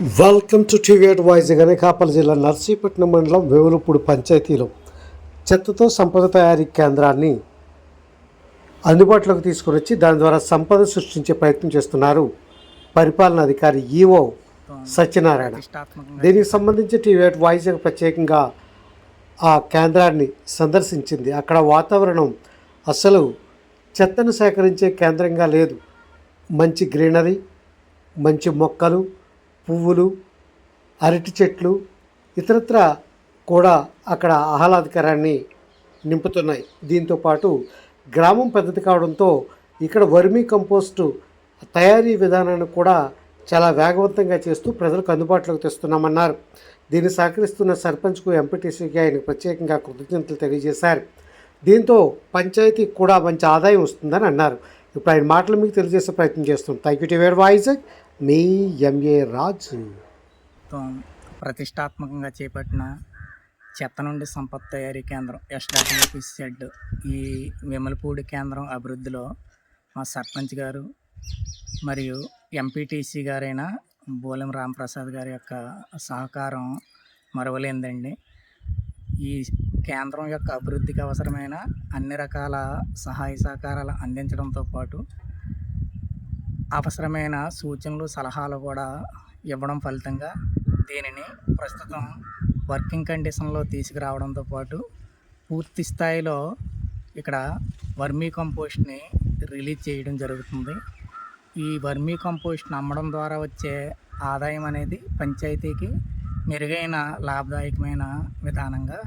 Welcome to టీవీఎట్ voice Anakapalli జిల్లా నర్సీపట్నం మండలం వేవులపూడి పంచాయతీలో చెత్తతో సంపద తయారీ కేంద్రాన్ని అందుబాటులోకి తీసుకుని వచ్చి దాని ద్వారా సంపద సృష్టించే ప్రయత్నం చేస్తున్నారు పరిపాలనా అధికారి ఈఓ సత్యనారాయణ. దీనికి సంబంధించి టీవీఎట్ వాయిస్ ప్రత్యేకంగా ఆ కేంద్రాన్ని సందర్శించింది. అక్కడ వాతావరణం అసలు చెత్తను సేకరించే కేంద్రంగా లేదు. మంచి గ్రీనరీ మంచి మొక్కలు పువ్వులు అరటి చెట్లు ఇతరత్ర కూడా అక్కడ ఆహ్లాదకరాన్ని నింపుతున్నాయి. దీంతో పాటు గ్రామం పెద్దది కావడంతో ఇక్కడ వర్మీ కంపోస్టు తయారీ విధానాన్ని కూడా చాలా వేగవంతంగా చేస్తూ ప్రజలకు అందుబాటులోకి తెస్తున్నామన్నారు. దీన్ని సహకరిస్తున్న సర్పంచ్కు ఎంపీటీసీకి ఆయన ప్రత్యేకంగా కృతజ్ఞతలు తెలియజేశారు. దీంతో పంచాయతీకి కూడా మంచి ఆదాయం వస్తుందని అన్నారు. ఇప్పుడు ఆయన మాటలు మీకు తెలియజేసే ప్రయత్నం చేస్తున్నాం. Thank you to where voice me MA Raju. తో ప్రతిష్టాత్మకంగా చేపట్టిన చెత్త నుండి సంపత్ తయారీ కేంద్రం ఎస్డబ్ల్యూపీ షెడ్ ఈ విమలపూడి కేంద్రం అభివృద్ధిలో మా సర్పంచ్ గారు మరియు ఎంపీటీసీ గారైన బోలెం రాంప్రసాద్ గారి యొక్క సహకారం మరవలేందండి ఈ కేంద్రం యొక్క అభివృద్ధికి అవసరమైన అన్ని రకాల సహాయ సహకారాలు అందించడంతో పాటు అవసరమైన సూచనలు సలహాలు కూడా ఇవ్వడం ఫలితంగా దీనిని ప్రస్తుతం వర్కింగ్ కండిషన్లో తీసుకురావడంతో పాటు పూర్తి స్థాయిలో ఇక్కడ వర్మీ కంపోస్ట్ని రిలీజ్ చేయడం జరుగుతుంది. ఈ వర్మీ కంపోస్ట్ని అమ్మడం ద్వారా వచ్చే ఆదాయం అనేది పంచాయతీకి మెరుగైన లాభదాయకమైన విధానంగా